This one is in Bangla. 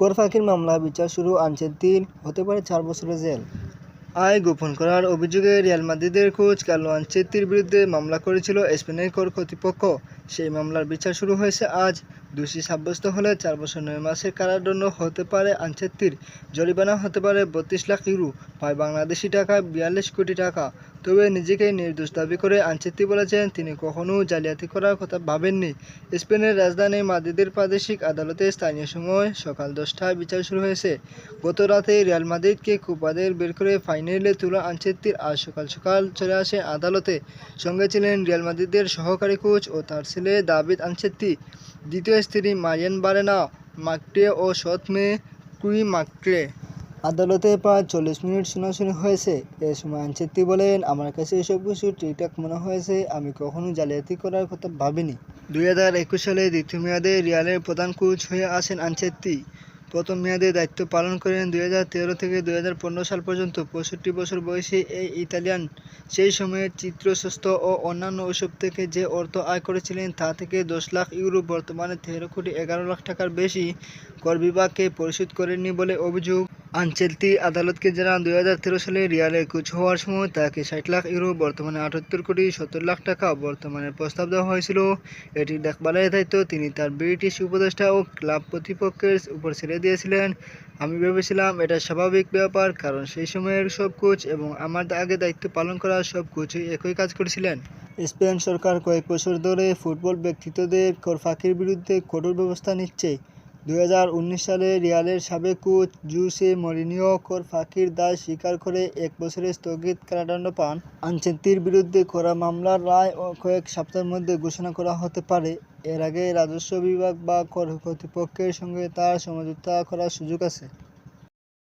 কর ফাঁকির মামলা বিচার শুরু আনছেন তিন, হতে পারে চার বছরের জেল। আয় গোপন করার অভিযোগে রিয়াল মাদ্রিদের কোচ কার্লো আনচেত্তির বিরুদ্ধে মামলা করেছিল স্পেনের কর কর্তৃপক্ষ। সেই মামলার বিচার শুরু হয়েছে আজ। দোষী সাব্যস্ত হলে চার বছর নয় মাসের কারাদণ্ড হতে পারে আনচেত্তির জরিমানা হতে পারে বত্রিশ লাখ ইউরো। প্রায় বাংলাদেশি টাকা বিয়াল্লিশ কোটি টাকা। তবে নিজেকে নির্দোষ দাবি করে আনচেত্তি বলেছেন, তিনি কখনো জালিয়াতি করার কথা ভাবেননি। স্পেনের রাজধানী মাদ্রিদের প্রাদেশিক আদালতে স্থানীয় সময় সকাল দশটায় বিচার শুরু হয়েছে। গত রাতে রিয়াল মাদ্রিদকে কুপাদের বের করে ফাইনালে তোলা আনচেত্তির আজ সকাল সকাল চলে আসে আদালতে। সঙ্গে ছিলেন রিয়াল মাদ্রিদের সহকারী কোচ ও তার ছেলে দাবিদ আনচেত্তি দ্বিতীয় স্ত্রী মারিয়ান বারেনা মাকটে ও সৎ মেয়ে কুই মাকটে। আদালতে প্রায় চল্লিশ মিনিট শুনাশুনি হয়েছে এ সময় আনচেত্তি বলেন আমার কাছে এসব কিছু ঠিকঠাক মনে হয়েছে আমি কখনো জালিয়াতি করার কথা ভাবিনি। দুই হাজার একুশ সালে দ্বিতীয় মেয়াদে রিয়ালের প্রধান কোচ হয়ে আসেন আনচেত্তি। প্রথম মেয়াদে দায়িত্ব পালন করেন দুই হাজার তেরো থেকে দুই হাজার পনেরো সাল পর্যন্ত। পঁয়ষট্টি বছর বয়সী এই ইতালিয়ান সেই সময়ে চিত্রস্বস্থ ও অন্যান্য ওসব থেকে যে অর্থ আয় করেছিলেন তা থেকে দশ লাখ ইউরো, বর্তমানে তেরো কোটি এগারো লাখ টাকার বেশি কর বিভাগকে পরিশোধ করেননি বলে অভিযোগ। আনচেলতি আদালতকে জানান দুই হাজার তেরো সালে রিয়ালে কোচ হওয়ার সময় তাকে ষাট লাখ ইউরো, বর্তমানে আটাত্তর কোটি সত্তর লাখ টাকা বর্তমানে প্রস্তাব দেওয়া হয়েছিল। এটি দেখভালের দায়িত্ব তিনি তার ব্রিটিশ উপদেষ্টা ও ক্লাব কর্তৃপক্ষের উপর ছেড়ে দিয়েছিলেন। আমি ভেবেছিলাম এটা স্বাভাবিক ব্যাপার, কারণ সেই সময়ের সব কোচ এবং আমার আগে দায়িত্ব পালন করা সব কোচই একই কাজ করেছিলেন। স্পেন সরকার কয়েক বছর ধরে ফুটবল ব্যক্তিত্বদের কর ফাঁকির বিরুদ্ধে কঠোর ব্যবস্থা নিচ্ছে। দু হাজার উনিশ সালে রিয়ালের সাবেক কোচ জুসে মরিনিও কর ফাঁকির দায় স্বীকার করে এক বছরের স্থগিত কারাদণ্ড পান। আনচেন্তির বিরুদ্ধে করা মামলার রায় কয়েক সপ্তাহের মধ্যে ঘোষণা করা হতে পারে। এর আগে রাজস্ব বিভাগ বা কর কর্তৃপক্ষের সঙ্গে তার সমঝোতা করার সুযোগ আছে।